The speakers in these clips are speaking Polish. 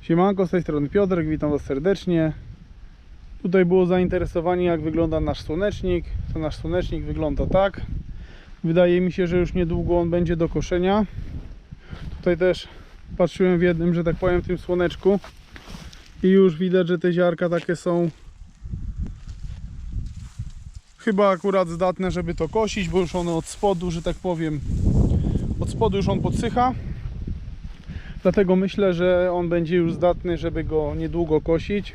Siemanko, z tej strony Piotrek, witam Was serdecznie. Tutaj było zainteresowanie jak wygląda nasz słonecznik. To nasz słonecznik wygląda tak. Wydaje mi się, że już niedługo on będzie do koszenia. Tutaj też patrzyłem w jednym, że tak powiem, tym słoneczku. I już widać, że te ziarka takie są chyba akurat zdatne, żeby to kosić, bo już one od spodu, że tak powiem, od spodu już on podsycha. Dlatego myślę, że on będzie już zdatny, żeby go niedługo kosić.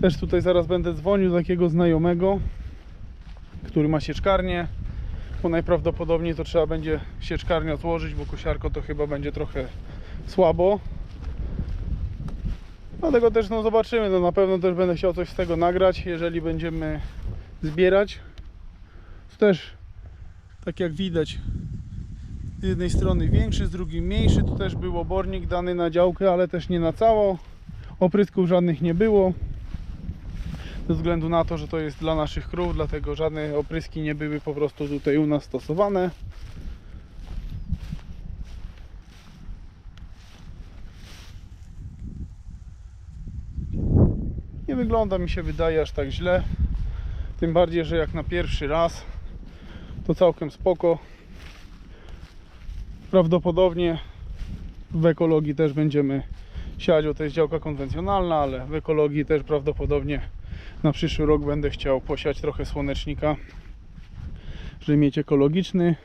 Też tutaj zaraz będę dzwonił do takiego znajomego, który ma sieczkarnię. Bo najprawdopodobniej to trzeba będzie sieczkarnię odłożyć, bo kosiarko to chyba będzie trochę słabo. Dlatego też no zobaczymy, no na pewno też będę chciał coś z tego nagrać, jeżeli będziemy zbierać. To też tak jak widać z jednej strony większy, z drugiej mniejszy. Tu też był obornik dany na działkę, ale też nie na cało. Oprysków żadnych nie było. Ze względu na to, że to jest dla naszych krów, dlatego żadne opryski nie były po prostu tutaj u nas stosowane. Nie wygląda mi się wydaje aż tak źle. Tym bardziej, że jak na pierwszy raz to całkiem spoko. Prawdopodobnie w ekologii też będziemy siać, bo to jest działka konwencjonalna, ale w ekologii też prawdopodobnie na przyszły rok będę chciał posiać trochę słonecznika, żeby mieć ekologiczny.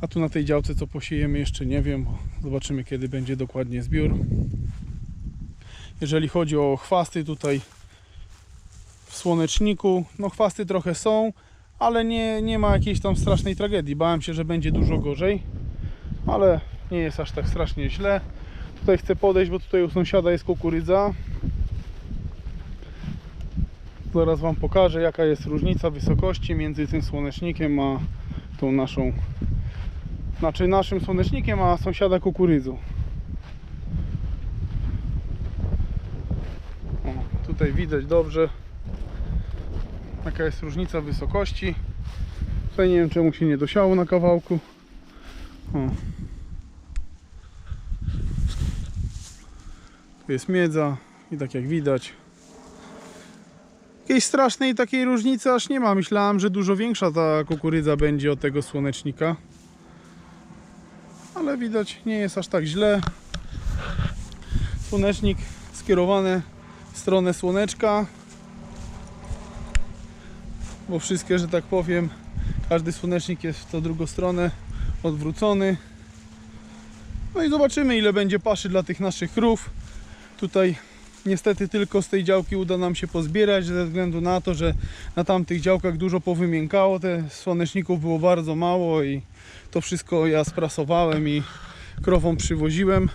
A tu na tej działce co posiejemy jeszcze nie wiem, bo zobaczymy kiedy będzie dokładnie zbiór. Jeżeli chodzi o chwasty tutaj w słoneczniku, no chwasty trochę są, ale nie, nie ma jakiejś tam strasznej tragedii. Bałem się, że będzie dużo gorzej, ale nie jest aż tak strasznie źle. Tutaj chcę podejść, bo tutaj u sąsiada jest kukurydza. Zaraz Wam pokażę, jaka jest różnica wysokości między tym słonecznikiem a tą naszą, znaczy naszym słonecznikiem, a sąsiada kukurydzą. O, tutaj widać dobrze jaka jest różnica wysokości. Tutaj nie wiem czemu się nie dosiało na kawałku. O. Tu jest miedza i tak jak widać. Jakiejś strasznej takiej różnicy aż nie ma. Myślałem, że dużo większa ta kukurydza będzie od tego słonecznika. Ale widać nie jest aż tak źle. Słonecznik skierowany w stronę słoneczka bo wszystkie, że tak powiem, każdy słonecznik jest w tą drugą stronę odwrócony. No i zobaczymy ile będzie paszy dla tych naszych krów. Tutaj niestety tylko z tej działki uda nam się pozbierać ze względu na to, że na tamtych działkach dużo powymiękało, te słoneczników było bardzo mało i to wszystko ja sprasowałem i krowom przywoziłem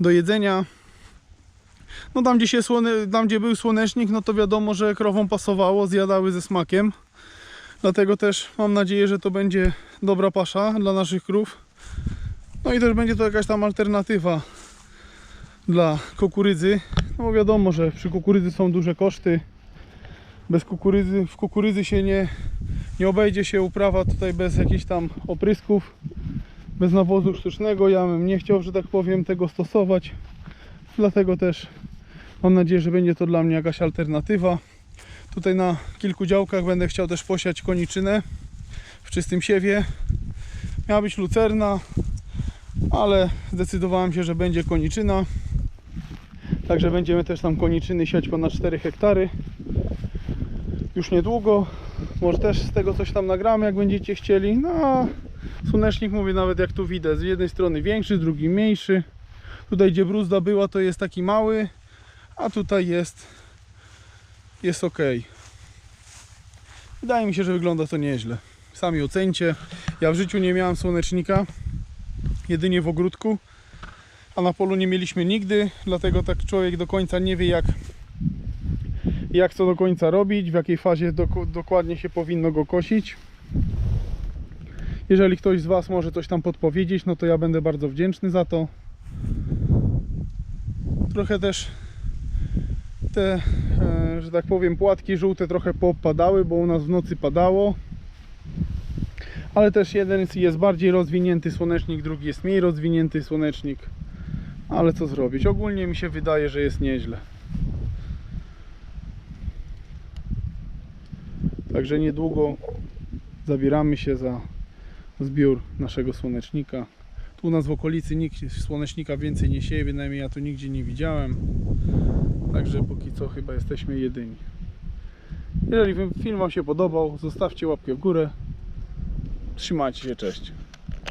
do jedzenia. No tam gdzie, się słone, tam gdzie był słonecznik, no to wiadomo, że krowom pasowało, zjadały ze smakiem. Dlatego też mam nadzieję, że to będzie dobra pasza dla naszych krów. No i też będzie to jakaś tam alternatywa dla kukurydzy. No bo wiadomo, że przy kukurydzy są duże koszty. Bez kukurydzy, w kukurydzy się nie, nie obejdzie się uprawa tutaj bez jakichś tam oprysków, bez nawozu sztucznego. Ja bym nie chciał, że tak powiem, tego stosować. Dlatego też Mam nadzieję, że będzie to dla mnie jakaś alternatywa. Tutaj na kilku działkach będę chciał też posiać koniczynę w czystym siewie. Miała być lucerna, ale zdecydowałem się, że będzie koniczyna. Także będziemy też tam koniczyny siać ponad 4 hektary. Już niedługo. Może też z tego coś tam nagramy, jak będziecie chcieli. No, słonecznik mówię nawet jak tu widać. Z jednej strony większy, z drugiej mniejszy. Tutaj gdzie bruzda była to jest taki mały, a tutaj jest jest ok. Wydaje mi się, że wygląda to nieźle. Sami ocencie. Ja w życiu nie miałem słonecznika, jedynie w ogródku, a na polu nie mieliśmy nigdy, dlatego tak człowiek do końca nie wie jak jak co do końca robić, w jakiej fazie dok dokładnie się powinno go kosić. Jeżeli ktoś z Was może coś tam podpowiedzieć, no to ja będę bardzo wdzięczny za to. Trochę też te, e, że tak powiem, płatki żółte trochę popadały, bo u nas w nocy padało. Ale też jeden jest bardziej rozwinięty słonecznik, drugi jest mniej rozwinięty słonecznik. Ale co zrobić? Ogólnie mi się wydaje, że jest nieźle. Także niedługo zabieramy się za zbiór naszego słonecznika. Tu u nas w okolicy nikt słonecznika więcej nie sieje, bynajmniej ja tu nigdzie nie widziałem. Także póki co chyba jesteśmy jedyni. Jeżeli film Wam się podobał, zostawcie łapkę w górę. Trzymajcie się, cześć.